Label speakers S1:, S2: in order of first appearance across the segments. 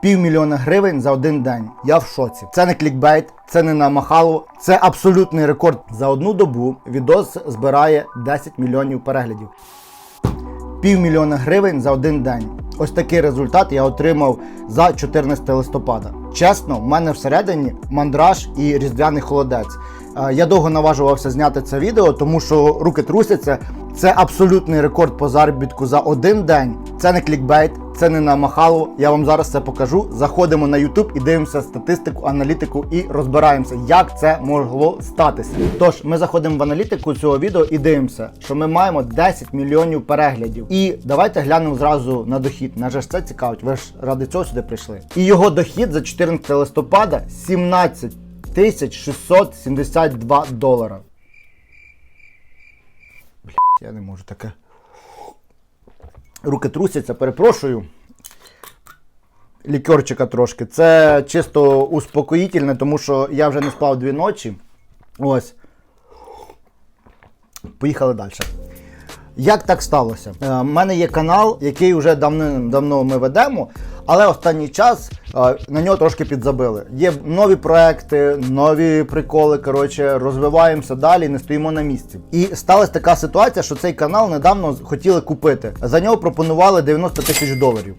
S1: Півмільйона гривень за один день. Я в шоці. Це не клікбейт, це не намахало. Це абсолютний рекорд. За одну добу відос збирає 10 мільйонів переглядів. Півмільйона гривень за один день. Ось такий результат я отримав за 14 листопада. Чесно, в мене всередині мандраж і різдвяний холодець. Я довго наважувався зняти це відео, тому що руки трусяться. Це абсолютний рекорд по заробітку за один день. Це не клікбейт, це не намахало. Я вам зараз це покажу. Заходимо на YouTube і дивимося статистику, аналітику і розбираємося, як це могло статися. Тож ми заходимо в аналітику цього відео і дивимося, що ми маємо 10 мільйонів переглядів. І давайте глянемо зразу на дохід. Нас же ж це цікавить. Ви ж ради цього сюди прийшли. І його дохід за 14 листопада 17 тисяч 672 долара. Блять, я не можу таке. Руки трусяться, перепрошую. Лікерчика трошки. Це чисто успокоїтельне, тому що я вже не спав дві ночі. Ось. Поїхали далі. Як так сталося? У мене є канал, який вже давно, давно ми ведемо, але останній час на нього трошки підзабили. Є нові проекти, нові приколи. Коротше, розвиваємося далі, не стоїмо на місці. І сталася така ситуація, що цей канал недавно хотіли купити. За нього пропонували 90 тисяч доларів.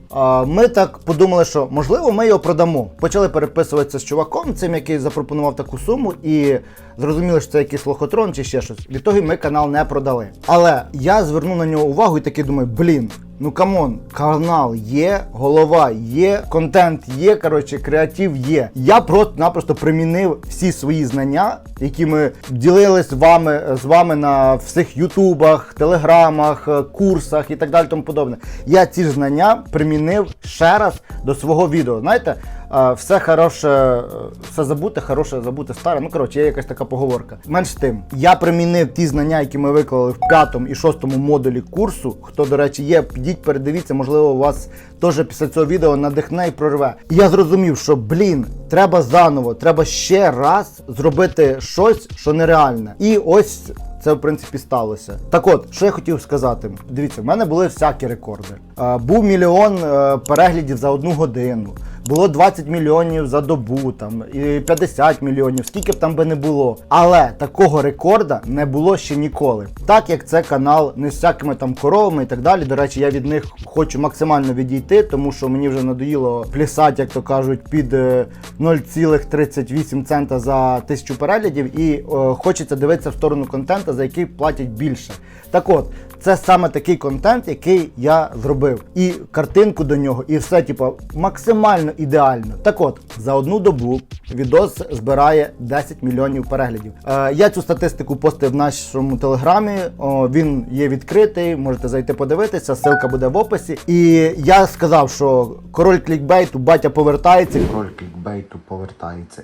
S1: Ми так подумали, що можливо ми його продамо. Почали переписуватися з чуваком, цим який запропонував таку суму, і зрозуміли, що це якийсь лохотрон чи ще щось. Від ми канал не продали. Але я звернув на нього увагу і такий думаю, блін. Ну камон, канал є, голова є, контент є, коротше, креатив є. Я просто-напросто примінив всі свої знання, які ми ділилися з вами з вами на всіх ютубах, телеграмах, е, курсах і так далі. Тому подобне. Я ці знання примінив ще раз до свого відео. Знаєте, все хороше, все забуте, хороше забуте старе. Ну коротше, є якась така поговорка. Менш тим, я примінив ті знання, які ми виклали в п'ятому і шостому модулі курсу. Хто, до речі, є, підіть, передивіться, можливо, у вас теж після цього відео надихне і прорве. І я зрозумів, що блін, треба заново, треба ще раз зробити щось, що нереальне. І ось. Це в принципі сталося. Так от, що я хотів сказати. Дивіться, в мене були всякі рекорди. Був мільйон е, переглядів за одну годину. Було 20 мільйонів за добу, там і 50 мільйонів, скільки б там би не було. Але такого рекорда не було ще ніколи. Так як це канал не з всякими там коровами і так далі. До речі, я від них хочу максимально відійти, тому що мені вже надоїло плясати, як то кажуть, під е, 0,38 цента за тисячу переглядів, і е, хочеться дивитися в сторону контенту, за який платять більше. Так от, це саме такий контент, який я зробив. І картинку до нього, і все, типу, максимально ідеально. Так от, за одну добу відос збирає 10 мільйонів переглядів. Е, я цю статистику постив в нашому телеграмі. О, він є відкритий, можете зайти подивитися, ссылка буде в описі. І я сказав, що король клікбейту, батя повертається.
S2: Король клікбейту повертається.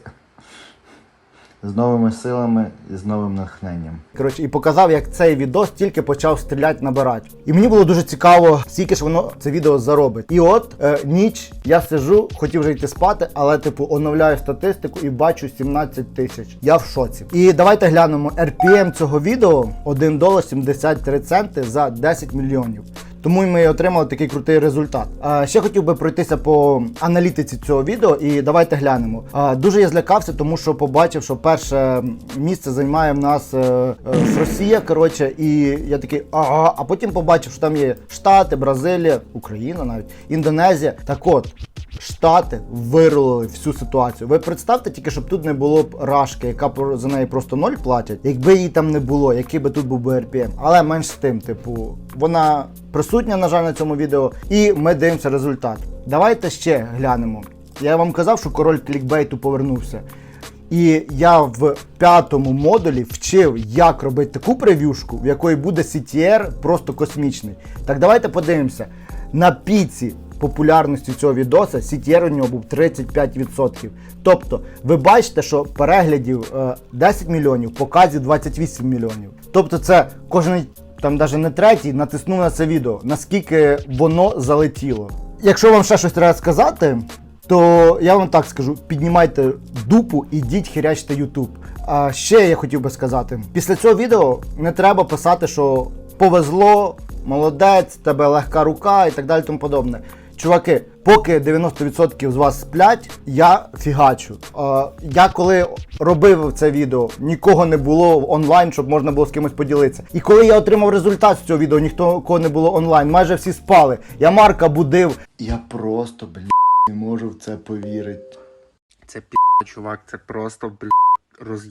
S2: З новими силами і з новим натхненням.
S1: Коротше, і показав, як цей відос тільки почав стріляти набирати. І мені було дуже цікаво, скільки ж воно це відео заробить. І от е, ніч я сиджу, хотів вже йти спати, але типу оновляю статистику і бачу 17 тисяч. Я в шоці. І давайте глянемо RPM цього відео 1 долар 73 центи за 10 мільйонів. Тому ми і отримали такий крутий результат. А, ще хотів би пройтися по аналітиці цього відео, і давайте глянемо. Дуже я злякався, тому що побачив, що перше місце займає в нас е, е, Росія. Коротше, і я такий, ага, а потім побачив, що там є Штати, Бразилія, Україна навіть, Індонезія. Так от. Штати вирулили всю ситуацію. Ви представте тільки, щоб тут не було б рашки, яка за неї просто ноль платять. Якби її там не було, який би тут був би RPM. Але менш з тим, типу, вона присутня, на жаль, на цьому відео, і ми дивимося результат. Давайте ще глянемо. Я вам казав, що король клікбейту повернувся. І я в п'ятому модулі вчив, як робити таку прев'юшку, в якої буде CTR просто космічний. Так давайте подивимося. На піці популярності цього відоса CTR у нього був 35%. Тобто, ви бачите, що переглядів е, 10 мільйонів, показів 28 мільйонів. Тобто, це кожен там навіть не третій натиснув на це відео, наскільки воно залетіло. Якщо вам ще щось треба сказати, то я вам так скажу: піднімайте дупу, ідіть хірячте YouTube. А ще я хотів би сказати: після цього відео не треба писати, що повезло, молодець, тебе легка рука і так далі тому подобне. Чуваки, поки 90% з вас сплять, я фігачу. Е, я коли робив це відео, нікого не було онлайн, щоб можна було з кимось поділитися. І коли я отримав результат з цього відео, ніхто кого не було онлайн, майже всі спали. Я Марка будив.
S2: Я просто, блядь, не можу в це повірити.
S3: Це пі, чувак, це просто бл... роз...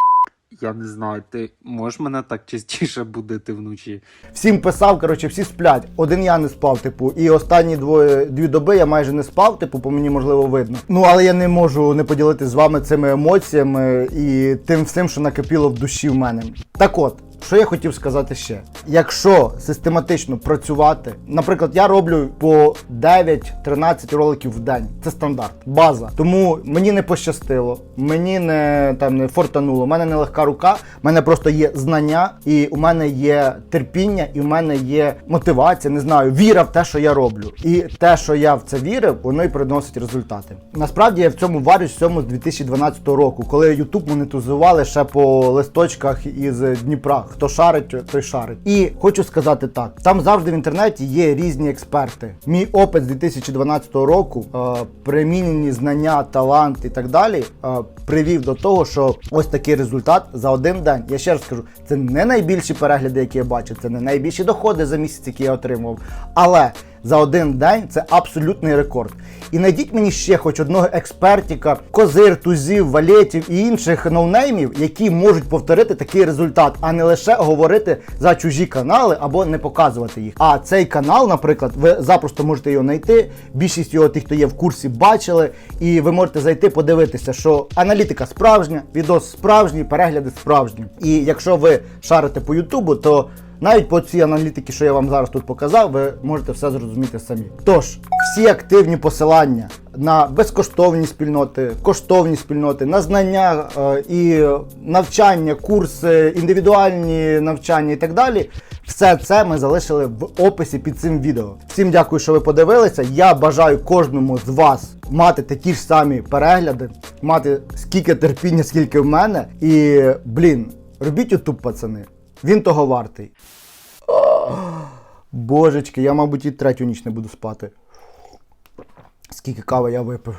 S3: Я не знаю, ти можеш мене так частіше будити вночі?
S1: Всім писав, коротше, всі сплять. Один я не спав, типу, і останні двоє дві доби я майже не спав, типу, по мені можливо видно. Ну але я не можу не поділитися з вами цими емоціями і тим всім, що накипіло в душі в мене. Так от. Що я хотів сказати ще? Якщо систематично працювати, наприклад, я роблю по 9-13 роликів в день. Це стандарт, база. Тому мені не пощастило, мені не там не фортануло. У мене не легка рука, в мене просто є знання, і у мене є терпіння, і у мене є мотивація, не знаю, віра в те, що я роблю. І те, що я в це вірив, воно і приносить результати. Насправді я в цьому варюсь в цьому з 2012 року, коли YouTube монетизували ще по листочках із Дніпра. Хто шарить, той шарить. І хочу сказати так: там завжди в інтернеті є різні експерти. Мій опит з 2012 року, е, примінені знання, талант і так далі, е, привів до того, що ось такий результат за один день. Я ще раз скажу, це не найбільші перегляди, які я бачив, це не найбільші доходи за місяць, які я отримував. Але за один день це абсолютний рекорд. І знайдіть мені ще хоч одного експертіка, козир, тузів, валетів і інших ноунеймів, які можуть повторити такий результат, а не лише говорити за чужі канали або не показувати їх. А цей канал, наприклад, ви запросто можете його знайти. Більшість його тих, хто є в курсі, бачили, і ви можете зайти подивитися, що аналітика справжня, відос справжній, перегляди справжні. І якщо ви шарите по Ютубу, то навіть по цій аналітиці, що я вам зараз тут показав, ви можете все зрозуміти самі. Тож, всі активні посилання на безкоштовні спільноти, коштовні спільноти, на знання е, і навчання, курси, індивідуальні навчання і так далі. Все це ми залишили в описі під цим відео. Всім дякую, що ви подивилися. Я бажаю кожному з вас мати такі ж самі перегляди, мати скільки терпіння, скільки в мене. І блін, робіть ютуб, пацани. Він того вартий. Божечки, я, мабуть, і третю ніч не буду спати. Скільки кави я випив.